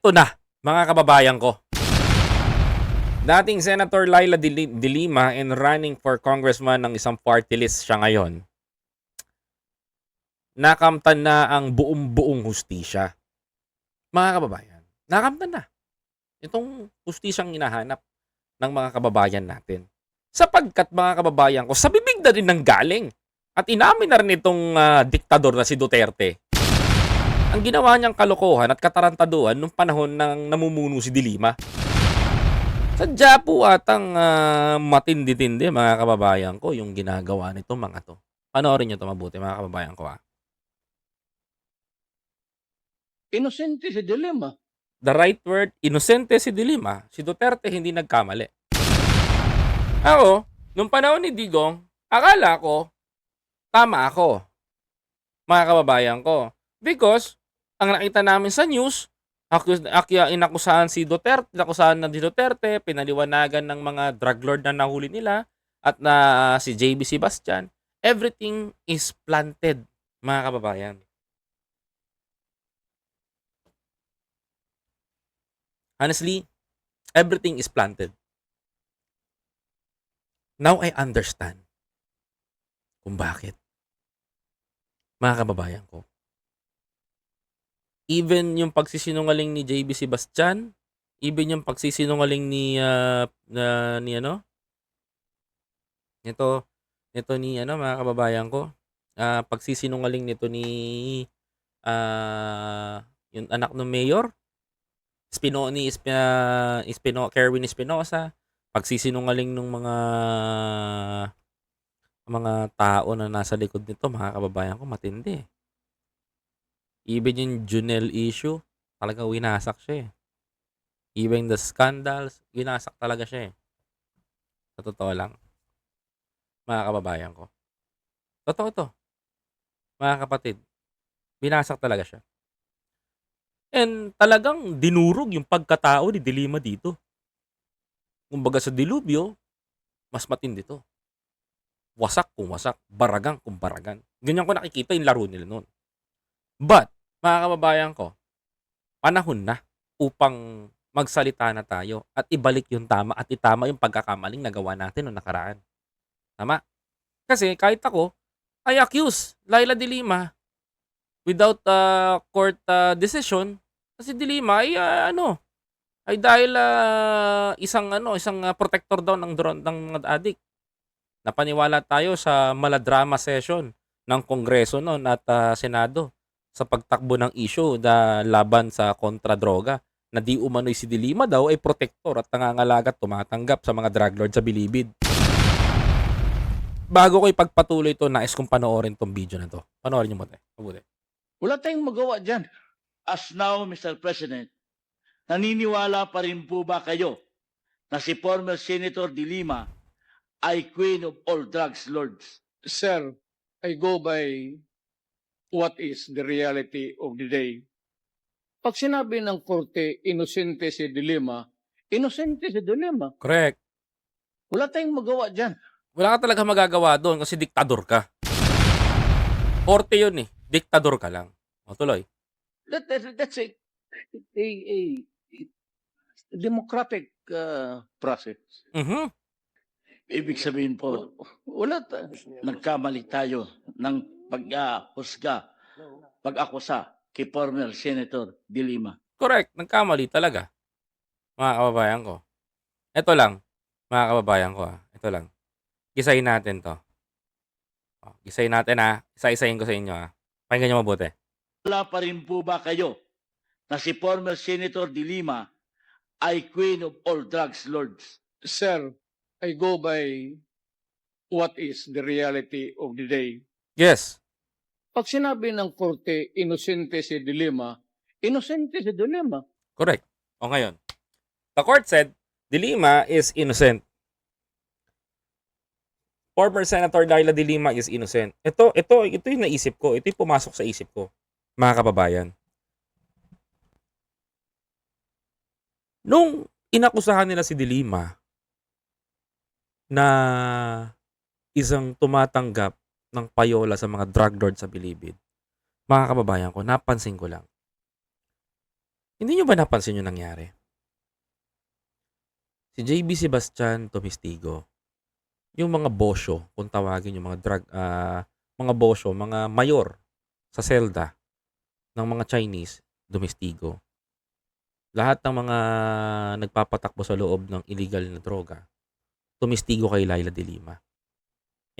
Ito na, mga kababayan ko. Dating Senator Laila De Lima and running for congressman ng isang party list siya ngayon. Nakamtan na ang buong-buong hustisya. Mga kababayan, nakamtan na. Itong hustisyang hinahanap ng mga kababayan natin. Sapagkat mga kababayan ko, sa bibig na rin ng galing. At inamin na rin itong ah, diktador na si Duterte ang ginawa niyang kalokohan at katarantaduhan nung panahon ng namumuno si Dilima. Sadya po atang ah, matindi-tindi mga kababayan ko yung ginagawa nito mga to. Panoorin niyo to mabuti mga kababayan ko ah. Inosente si Dilema. The right word, inosente si Dilima. Si Duterte hindi nagkamali. Ako, nung panahon ni Digong, akala ko, tama ako. Mga kababayan ko. Because, ang nakita namin sa news, akya, inakusahan si Duterte, inakusahan na si Duterte, pinaliwanagan ng mga drug lord na nahuli nila, at na si JB Sebastian, everything is planted, mga kababayan. Honestly, everything is planted. Now I understand kung bakit. Mga kababayan ko. Even yung pagsisinungaling ni JB Sebastian, even yung pagsisinungaling ni ah, na, ni ano? Nito nito ni ano mga kababayan ko. Ah, pagsisinungaling nito ni ah yung anak ng mayor Spino ni Espina, Espino, Kerwin Espinosa, pagsisinungaling ng mga mga tao na nasa likod nito, mga kababayan ko, matindi. Even yung Junel issue, talaga winasak siya eh. Even the scandals, winasak talaga siya eh. Sa totoo lang. Mga kababayan ko. Totoo to. Mga kapatid, binasak talaga siya. And talagang dinurog yung pagkatao ni Dilima dito. Kumbaga sa dilubyo, mas matindi to. Wasak kung wasak, baragang kung baragan. Ganyan ko nakikita yung laro nila noon. But, mga kababayan ko, panahon na upang magsalita na tayo at ibalik yung tama at itama yung pagkakamaling nagawa natin noong nakaraan. Tama? Kasi kahit ako, I accuse Laila de Lima without uh, court uh, decision kasi Dilima ay uh, ano ay dahil uh, isang ano isang uh, protector daw ng drone ng mga adik. Napaniwala tayo sa maladrama session ng Kongreso noon at uh, Senado sa pagtakbo ng issue na laban sa kontra droga na di umano'y si Dilima daw ay protector at nangangalagat tumatanggap sa mga drug lord sa bilibid. Bago ko ipagpatuloy ito, nais kong panoorin tong video na to. Panoorin niyo mo tayo. Mabuti. Wala tayong magawa dyan. As now, Mr. President, naniniwala pa rin po ba kayo na si former Senator Dilima ay queen of all drugs lords? Sir, I go by what is the reality of the day. Pag sinabi ng korte, inosente si Dilema, inosente si Dilema. Correct. Wala tayong magawa dyan. Wala ka talaga magagawa doon kasi diktador ka. Korte yun eh. Diktador ka lang. O tuloy. That, that- that's a, a, a, a democratic uh, process. Mhm. Ibig sabihin po, wala ta- nagkamali tayo ng pag-ahusga, pag-akusa kay former Senator Dilima. Correct. Nagkamali talaga. Mga kababayan ko. Ito lang. Mga kababayan ko ah. Ito lang. Gisayin natin to. O, gisayin natin ah. Isa-isayin ko sa inyo ah. Pakinggan nyo mabuti. Wala pa rin po ba kayo na si former Senator Dilima ay queen of all drugs lords? Sir, I go by what is the reality of the day. Yes. Pag sinabi ng korte, inosente si Dilema, inosente si Dilema. Correct. O ngayon. The court said, De Lima is innocent. Former Senator Laila De Lima is innocent. Ito, ito, ito yung naisip ko. Ito yung pumasok sa isip ko. Mga kababayan. Nung inakusahan nila si De Lima na isang tumatanggap ng payola sa mga drug lord sa Bilibid, mga kababayan ko, napansin ko lang Hindi nyo ba napansin yung nangyari? Si JB Sebastian Tomistigo, yung mga bosyo, kung tawagin yung mga drug, ah, mga bosyo, mga mayor sa selda ng mga Chinese, Domistigo. Lahat ng mga nagpapatakbo sa loob ng illegal na droga, tumistigo kay Laila de Lima.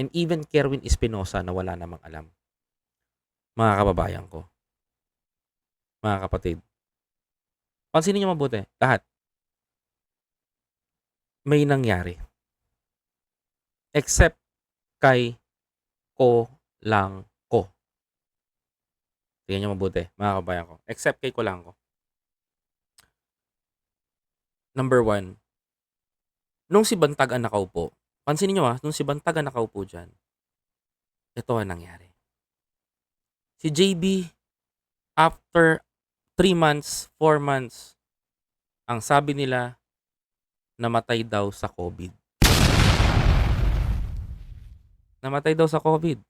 And even Kerwin Espinosa na wala namang alam. Mga kababayan ko. Mga kapatid. Pansinin niyo mabuti. Lahat. May nangyari. Except kay ko lang ko. Tingnan niyo mabuti, mga kababayan ko. Except kay ko lang ko. Number one, nung si Bantag ang nakaupo, pansinin niyo ah, nung si Bantag ang nakaupo dyan, ito ang nangyari. Si JB, after 3 months, 4 months, ang sabi nila, namatay daw sa COVID. Namatay daw sa COVID.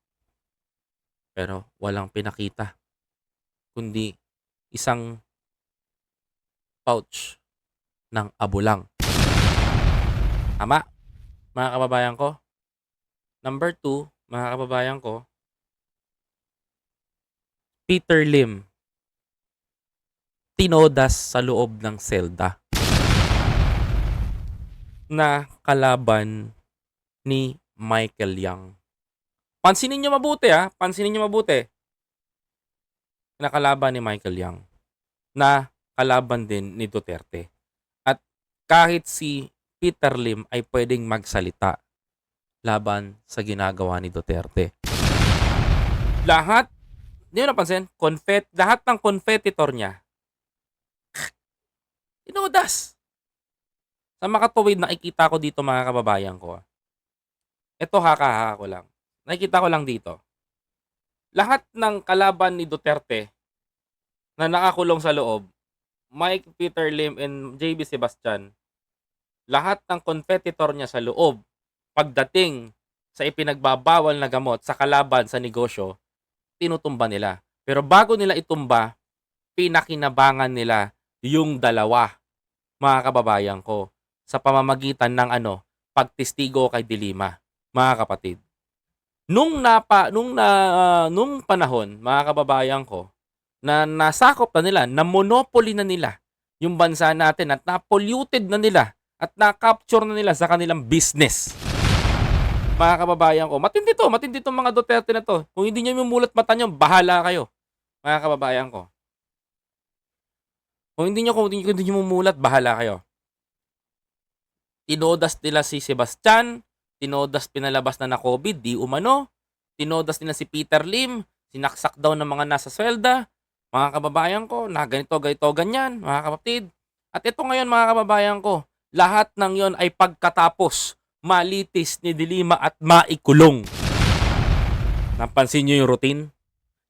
Pero walang pinakita. Kundi isang pouch ng abulang. Tama, mga kababayan ko. Number two, mga kababayan ko, Peter Lim, tinodas sa loob ng selda na kalaban ni Michael Yang. Pansinin niyo mabuti ha, pansinin niyo mabuti. Na kalaban ni Michael Yang na kalaban din ni Duterte. At kahit si Peter Lim ay pwedeng magsalita laban sa ginagawa ni Duterte. Lahat, hindi mo napansin, confet, lahat ng competitor niya, tinodas. Sa makatuwid nakikita ko dito mga kababayan ko. ah. Ito haka-haka ko lang. Nakikita ko lang dito. Lahat ng kalaban ni Duterte na nakakulong sa loob, Mike Peter Lim and JB Sebastian, lahat ng competitor niya sa loob, pagdating sa ipinagbabawal na gamot sa kalaban sa negosyo, tinutumba nila. Pero bago nila itumba, pinakinabangan nila yung dalawa, mga kababayan ko, sa pamamagitan ng ano, pagtistigo kay Dilima, mga kapatid. Nung napa nung na ah, nung panahon, mga kababayan ko, na nasakop na nila, na monopoly na nila yung bansa natin at na-polluted na nila at na-capture na nila sa kanilang business. Mga kababayan ko, matindi to, matindi tong mga Duterte na to. Kung hindi nyo mumulat mata nyo, bahala kayo. Mga kababayan ko. Kung hindi nyo, kung hindi, kung hindi nyo mumulat, bahala kayo. Tinodas nila si Sebastian, tinodas pinalabas na na COVID, di umano. Tinodas nila si Peter Lim, sinaksak daw ng mga nasa swelda. Mga kababayan ko, na ganito, ganito, ganyan, mga kapatid. At ito ngayon, mga kababayan ko, lahat ng yon ay pagkatapos malitis ni Dilima at maikulong. Napansin nyo yung routine?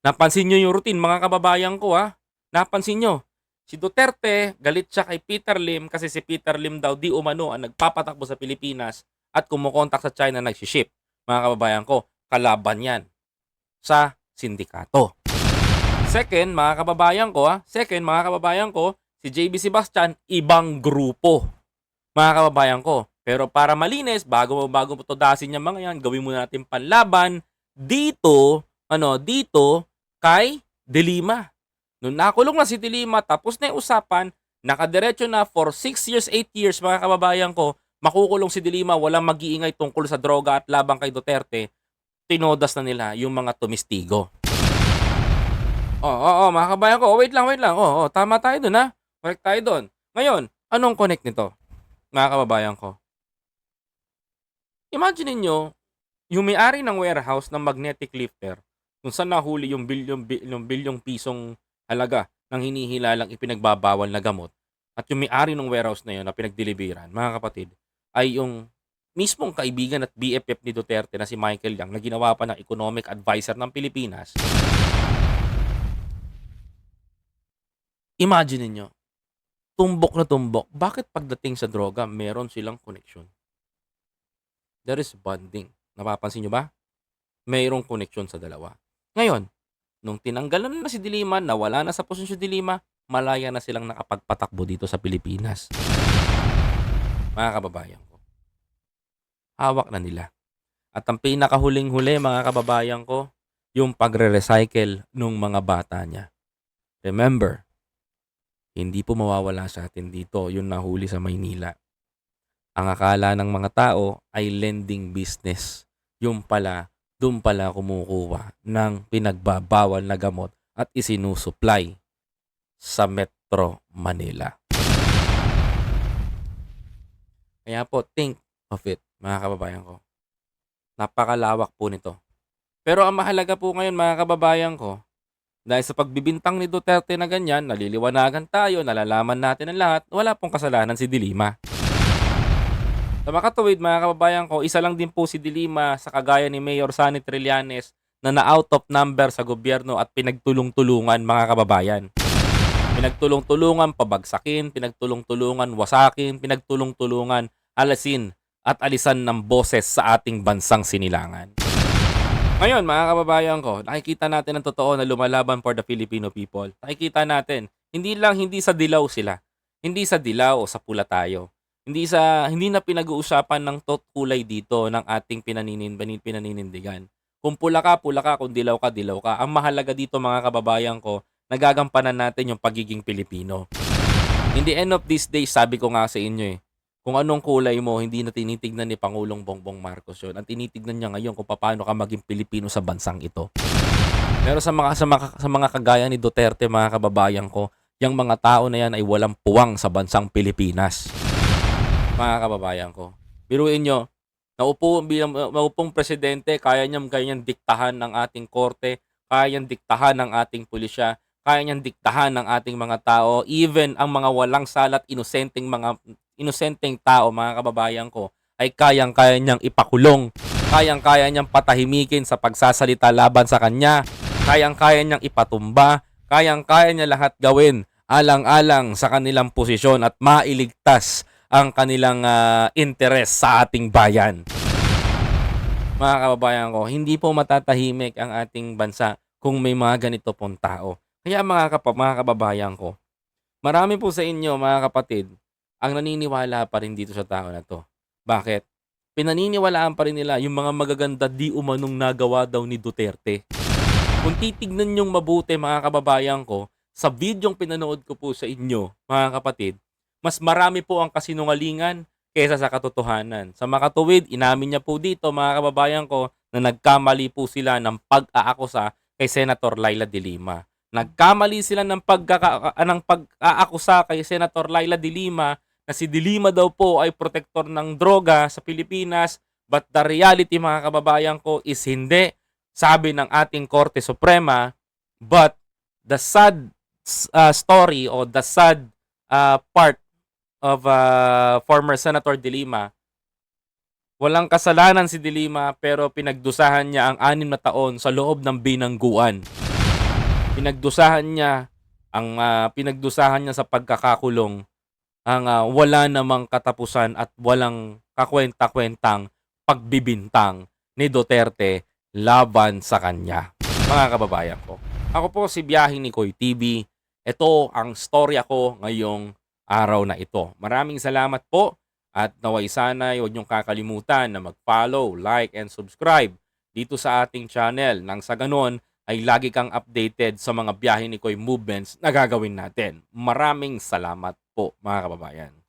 Napansin nyo yung routine, mga kababayan ko ha? Napansin nyo? Si Duterte, galit siya kay Peter Lim kasi si Peter Lim daw di umano ang nagpapatakbo sa Pilipinas at kumukontak sa China nagsiship. Mga kababayan ko, kalaban yan sa sindikato. Second, mga kababayan ko, ha? second, mga kababayan ko, si JB Sebastian, ibang grupo. Mga kababayan ko. Pero para malinis, bago bago mo todasin yung mga yan, gawin muna natin panlaban dito, ano, dito kay Delima. Nung nakulong na si Delima, tapos na yung usapan, nakadiretso na for 6 years, 8 years, mga kababayan ko, makukulong si Delima, walang mag-iingay tungkol sa droga at labang kay Duterte, tinodas na nila yung mga tumistigo. Oo, oo, oo, mga kabayan ko, oh, wait lang, wait lang. Oo, oh, tama tayo dun ha. Correct tayo dun. Ngayon, anong connect nito? Mga kababayan ko. Imagine niyo yung may-ari ng warehouse ng magnetic lifter, kung saan nahuli yung bilyong, bilyong, bilyong pisong halaga ng hinihilalang ipinagbabawal na gamot, at yung may-ari ng warehouse na yun na pinagdeliveran, mga kapatid, ay yung mismong kaibigan at BFF ni Duterte na si Michael Yang na ginawa pa ng economic advisor ng Pilipinas. Imagine niyo tumbok na tumbok. Bakit pagdating sa droga, meron silang connection? There is bonding. Napapansin nyo ba? Mayroong connection sa dalawa. Ngayon, nung tinanggalan na si Dilima, nawala na sa posisyon si Dilima, malaya na silang nakapagpatakbo dito sa Pilipinas. Mga kababayan ko. Hawak na nila. At ang pinakahuling-huli mga kababayan ko, yung pagre-recycle ng mga bata niya. Remember, hindi po mawawala sa atin dito yung nahuli sa Maynila. Ang akala ng mga tao ay lending business. Yung pala, doon pala kumukuha ng pinagbabawal na gamot at isinusupply sa Metro Manila. Kaya po, think of it, mga kababayan ko. Napakalawak po nito. Pero ang mahalaga po ngayon, mga kababayan ko, dahil sa pagbibintang ni Duterte na ganyan, naliliwanagan tayo, nalalaman natin ang lahat, wala pong kasalanan si Dilima. Sa makatuwid, mga kababayan ko, isa lang din po si Dilima sa kagaya ni Mayor Sani Trillanes na na-out of number sa gobyerno at pinagtulong-tulungan mga kababayan. Pinagtulong-tulungan pabagsakin, pinagtulong-tulungan wasakin, pinagtulong-tulungan alasin at alisan ng boses sa ating bansang sinilangan. Ngayon, mga kababayan ko, nakikita natin ang totoo na lumalaban for the Filipino people. Nakikita natin, hindi lang hindi sa dilaw sila. Hindi sa dilaw o sa pula tayo. Hindi sa hindi na pinag-uusapan ng tot kulay dito ng ating pinaninin pinaninindigan. Kung pula ka, pula ka, kung dilaw ka, dilaw ka. Ang mahalaga dito mga kababayan ko, nagagampanan natin yung pagiging Pilipino. In the end of this day, sabi ko nga sa inyo eh, kung anong kulay mo, hindi na tinitignan ni Pangulong Bongbong Marcos yun. Ang tinitignan niya ngayon kung paano ka maging Pilipino sa bansang ito. Pero sa mga, sa mga, sa mga kagaya ni Duterte, mga kababayan ko, yung mga tao na yan ay walang puwang sa bansang Pilipinas. Mga kababayan ko. Biruin nyo, naupo, bilang, naupong presidente, kaya niyang ganyan diktahan ng ating korte, kaya niyang diktahan ng ating pulisya, kaya niyang diktahan ng ating mga tao, even ang mga walang salat, inosenteng mga inosenteng tao, mga kababayan ko, ay kayang-kaya niyang ipakulong, kayang-kaya niyang patahimikin sa pagsasalita laban sa kanya, kayang-kaya niyang ipatumba, kayang-kaya niya lahat gawin alang-alang sa kanilang posisyon at mailigtas ang kanilang ah, interes sa ating bayan. Mga kababayan ko, hindi po matatahimik ang ating bansa kung may mga ganito pong tao. Kaya mga, kap- mga kababayan ko, marami po sa inyo mga kapatid ang naniniwala pa rin dito sa tao na to. Bakit? Pinaniniwalaan pa rin nila yung mga magaganda di umanong nagawa daw ni Duterte. Kung titignan nyong mabuti mga kababayan ko, sa videong pinanood ko po sa inyo, mga kapatid, mas marami po ang kasinungalingan kaysa sa katotohanan. Sa makatuwid, inamin niya po dito mga kababayan ko na nagkamali po sila ng pag-aakusa kay Senator Laila de Lima. Nagkamali sila ng, pagkaka- ah, ng pag-aakusa kay Senator Laila de Lima na si de Lima daw po ay protektor ng droga sa Pilipinas but the reality mga kababayan ko is hindi. Sabi ng ating Korte Suprema but the sad uh, story o the sad uh, part of uh, former Senator De Lima. Walang kasalanan si De Lima pero pinagdusahan niya ang anim na taon sa loob ng binangguan. Pinagdusahan niya ang ah, pinagdusahan niya sa pagkakakulong ang ah, wala namang katapusan at walang kakwenta-kwentang pagbibintang ni Duterte laban sa kanya. Mga kababayan ko. Ako po si Biyahe ni Koy TV. Ito ang storya ko ngayong araw na ito. Maraming salamat po at naway sana huwag niyong kakalimutan na mag-follow, like, and subscribe dito sa ating channel nang sa ganon ay lagi kang updated sa mga biyahe ni Koy movements na gagawin natin. Maraming salamat po mga kababayan.